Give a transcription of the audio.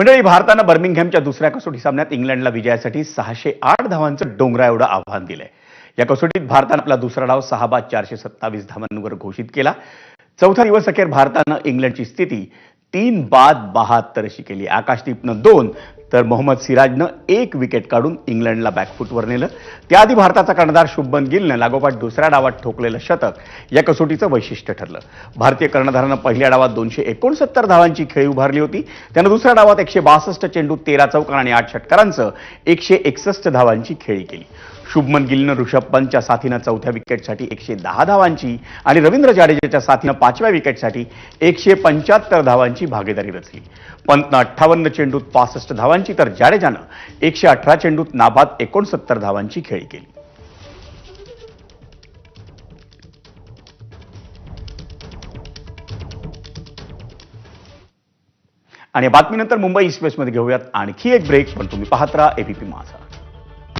मंडळी भारतानं बर्मिंगहॅमच्या दुसऱ्या कसोटी सामन्यात इंग्लंडला विजयासाठी सहाशे आठ धावांचं डोंगरा एवढं आव्हान दिलंय. या कसोटीत भारतानं आपला दुसरा डाव सहा बाद चारशे सत्तावीस धावांवर घोषित केला. चौथा दिवस अखेर भारतानं इंग्लंडची स्थिती तीन बाद बहात्तर अशी केली. आकाशदीपनं दोन तर मोहम्मद सिराजनं एक विकेट काढून इंग्लंडला बॅकफुटवर नेलं. त्याआधी भारताचा कर्णधार शुभमन गिलनं लागोपाठ दुसऱ्या डावात ठोकलेलं शतक या कसोटीचं वैशिष्ट्य ठरलं. भारतीय कर्णधारानं पहिल्या डावात दोनशे एकोणसत्तर धावांची खेळी उभारली होती. त्यानं दुसऱ्या डावात एकशे बासष्ट चेंडूत तेरा चौकार आणि आठ षटकारांचं एकशे एकसष्ट धावांची खेळी केली. शुभमन गिलनं ऋषभ पंतच्या साथीनं चौथ्या विकेटसाठी एकशे दहा धावांची आणि रवींद्र जाडेजाच्या साथीनं पाचव्या विकेटसाठी एकशे पंच्याहत्तर धावांची भागीदारी रचली. पंतनं अठ्ठावन्न चेंडूत पासष्ट धावांची धावांची तर जाडेजानं एकशे अठरा चेंडूत नाबाद एकोणसत्तर धावांची खेळी केली. आणि बातमीनंतर मुंबई ईस्ट घेऊयात आणखी एक ब्रेक पण तुम्ही पाहत राहा एबीपी माझा.